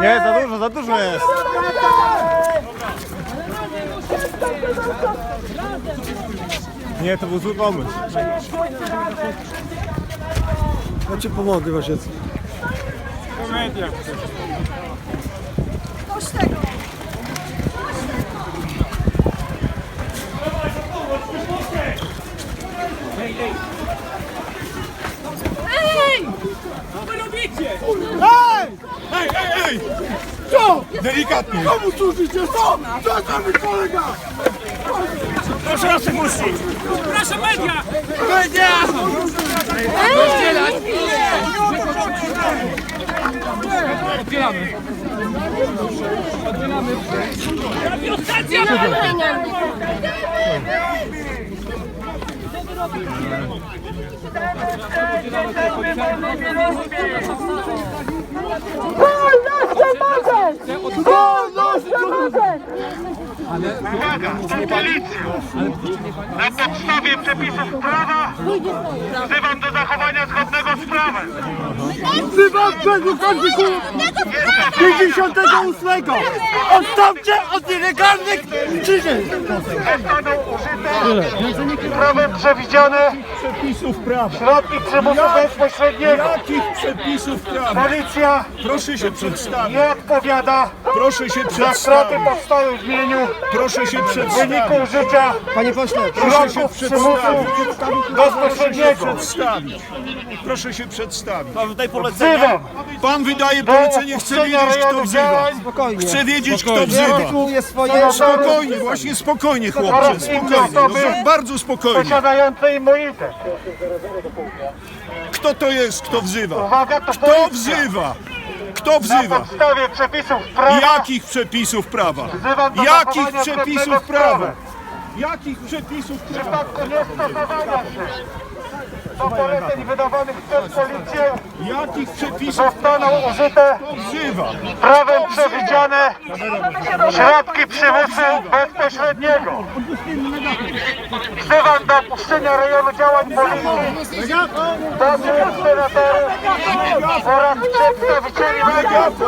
Nie, za dużo, za dużo jest. Nie, to był zły pomysł. Ja ci pomogę Wasiecki. Ej! Co wy robicie? Delikatnie. Komu służycie? Co? Co nami kolega? Proszę nas puścić! Proszę media! Media! Odbieramy! Uwaga, policję! Na podstawie przepisów prawa wzywam do zachowania zgodnego z prawem. Wzywam według artykułu 58! Odstawcie od nielegalnych czyżyn! Zostaną użyte prawem przewidziane Przepisów prawa. środki przymusu bezpośredniego. Jakich przepisów prawa? Policja Proszę się przedstawić. nie odpowiada Proszę się straty przedstawić. powstałe w imieniu Proszę się przedstawić. użycia Panie pośle, proszę się środków przymusu przedstawić. Proszę się bezpośredniego. przedstawić. Proszę się przedstawić. Wzywam Pan wydaje do polecenie, chce opuszczenia wiedzieć kto rejonu wzywa. działań Chcę wiedzieć kto wzywa. senatorów Spokojnie, właśnie spokojnie chłopcze, spokojnie. No, bardzo spokojnie. posiadające immunitet. Kto to jest, kto wzywa? Uwaga, to Kto policja. wzywa? Kto Na wzywa? podstawie przepisów prawa Jakich przepisów prawa? Wzywam do Jakich zachowania przepisów zgodnego z prawa? Jakich przepisów w prawa? przypadku niestosowania się do poleceń wydawanych przez policję Jakich przepisów zostaną użyte. prawem przewidziane środki przymusu bezpośredniego. Wzywam do opuszczenia rejonu działań policji, posłów, senatorów oraz przedstawicieli mediów.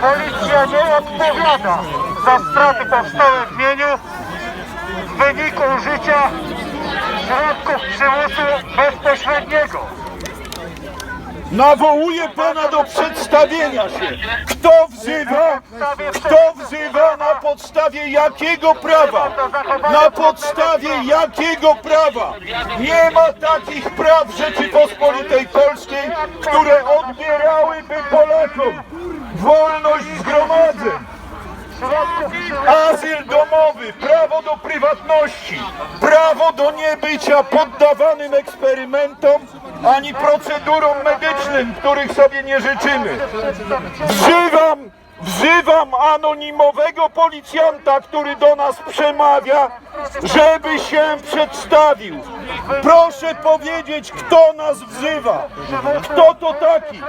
Policja nie odpowiada za straty powstałe w mieniu w wyniku użycia środków przymusu bezpośredniego. Nawołuję pana do przedstawienia się. Kto wzywa? Kto wzywa na podstawie jakiego prawa? Na podstawie jakiego prawa? Nie ma takich praw Rzeczypospolitej Polskiej, które odbierałyby Polakom wolność zgromadzeń. Azyl domowy, do prywatności, prawo do niebycia poddawanym eksperymentom ani procedurom medycznym, których sobie nie życzymy. Wzywam, wzywam anonimowego policjanta, który do nas przemawia, żeby się przedstawił. Proszę powiedzieć, kto nas wzywa. Kto to taki?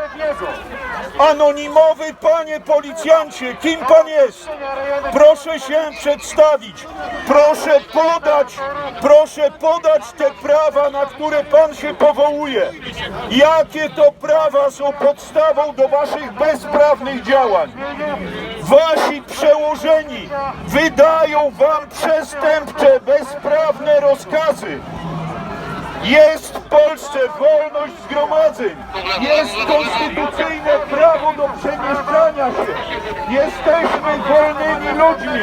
Anonimowy panie policjancie, kim pan jest? Proszę się przedstawić. Proszę podać, proszę podać te prawa, na które pan się powołuje. Jakie to prawa są podstawą do waszych bezprawnych działań? Wasi przełożeni wydają wam przestępcze, bezprawne rozkazy. Jest w Polsce wolność zgromadzeń. Jest konstytucyjne prawo do przemieszczania się. Jesteśmy wolnymi ludźmi.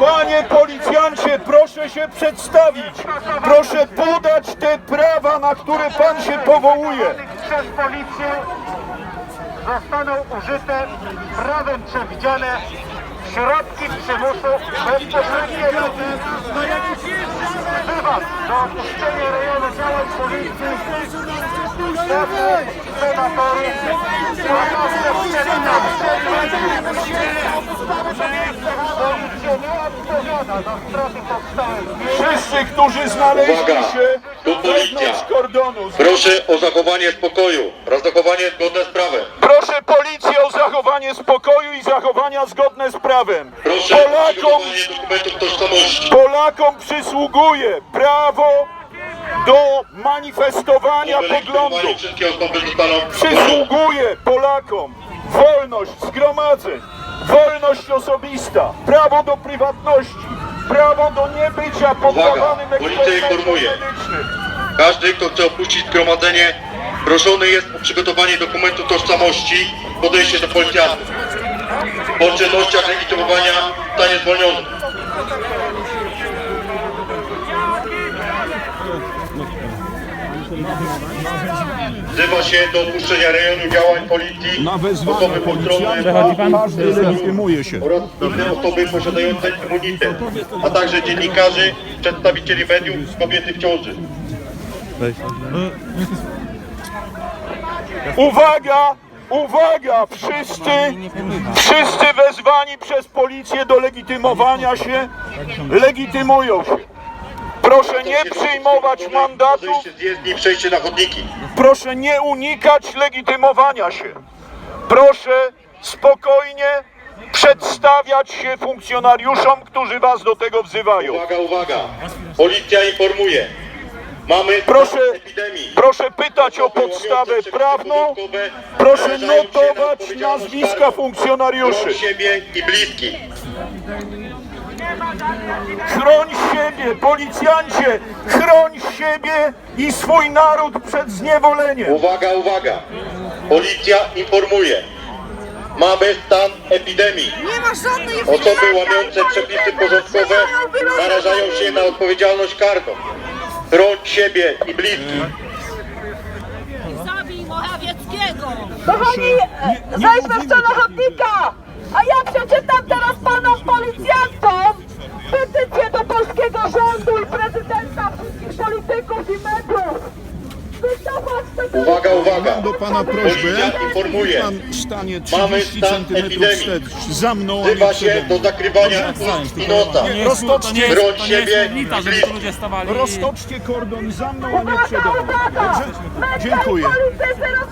Panie policjancie, proszę się przedstawić. Proszę podać te prawa, na które pan się powołuje. przez policję zostaną użyte prawem przewidziane środki przymusu bezpośredniego. Wzywam do opuszczenia rejonu działań policji. Posłów, senatorów oraz Policja nie odpowiada za straty powstałe w miejscu Wszyscy, którzy znaleźli się Kordonu. Proszę o zachowanie spokoju oraz zachowanie zgodne z prawem. Proszę policję o zachowanie spokoju i zachowania zgodne z prawem. Proszę Polakom, przygotowanie dokumentów tożsamości. Polakom przysługuje prawo do manifestowania poglądów. Przysługuje Polakom wolność zgromadzeń, wolność osobista, prawo do prywatności, prawo do niebycia poddawanym eksperymentom medycznym. Każdy, kto chce opuścić zgromadzenie, proszony jest o przygotowanie dokumentu tożsamości, podejście do policjantów. Po czynnościach legitymowania zostanie zwolniony. Wzywa się do opuszczenia rejonu działań policji Na wezwanie osoby policjanta każdy legitymuje się. oraz inne osoby posiadające immunitet, a także dziennikarzy, przedstawicieli mediów, kobiety w ciąży. Uwaga! Uwaga! Wszyscy, wszyscy wezwani przez policję do legitymowania się, legitymują się. Proszę nie przyjmować jezdni, przejście na chodniki. proszę nie unikać legitymowania się. Proszę spokojnie przedstawiać się funkcjonariuszom, którzy was do tego wzywają. Uwaga, uwaga! Policja informuje. Proszę, epidemii. proszę pytać o podstawę prawną, proszę notować nazwiska funkcjonariuszy. Chroń siebie i bliskich. Chroń siebie, policjancie! Chroń siebie i swój naród przed zniewoleniem! Uwaga, uwaga! Policja informuje. Mamy stan epidemii. Nie ma żadnej Osoby łamiące przepisy porządkowe narażają się na odpowiedzialność karną. Chroń siebie i bliskich. Zabij Morawieckiego! Kochani, zejdźmy w stronę chodnika! Uwaga, uwaga! do pana prośbę. Policja informuje. Pan stanie Mamy 30 stan epidemii. wstecz. Za mną, a Wzywa nie się przede do mną. zakrywania ust i. Roztoczcie, Chroń siebie i bliskich. roztoczcie kordon za mną, a nie przede mną. Dobrze? Dziękuję.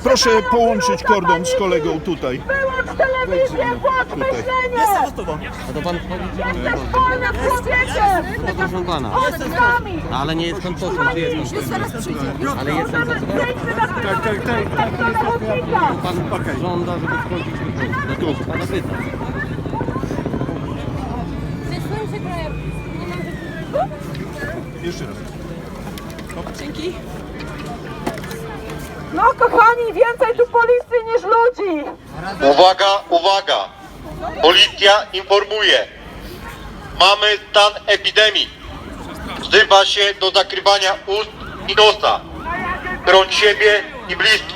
Proszę połączyć kordon z kolegą tutaj. Wyłącz telewizję, włącz Tutaj. myślenie! To pan Jesteś wolnym człowiekiem! proszę pana. Z nami! No, ale nie jest pan posłem, czy jest pan posłem? Ale jestem za to. Tak, tak, tak. Pan żąda, żeby wchodzić wychodzić. No to pana pytam. Jeszcze raz. No kochani, więcej tu policji niż ludzi! Uwaga, uwaga! Policja informuje. Mamy stan epidemii. Wzywa się do zakrywania ust i nosa. Chroń siebie i bliskich.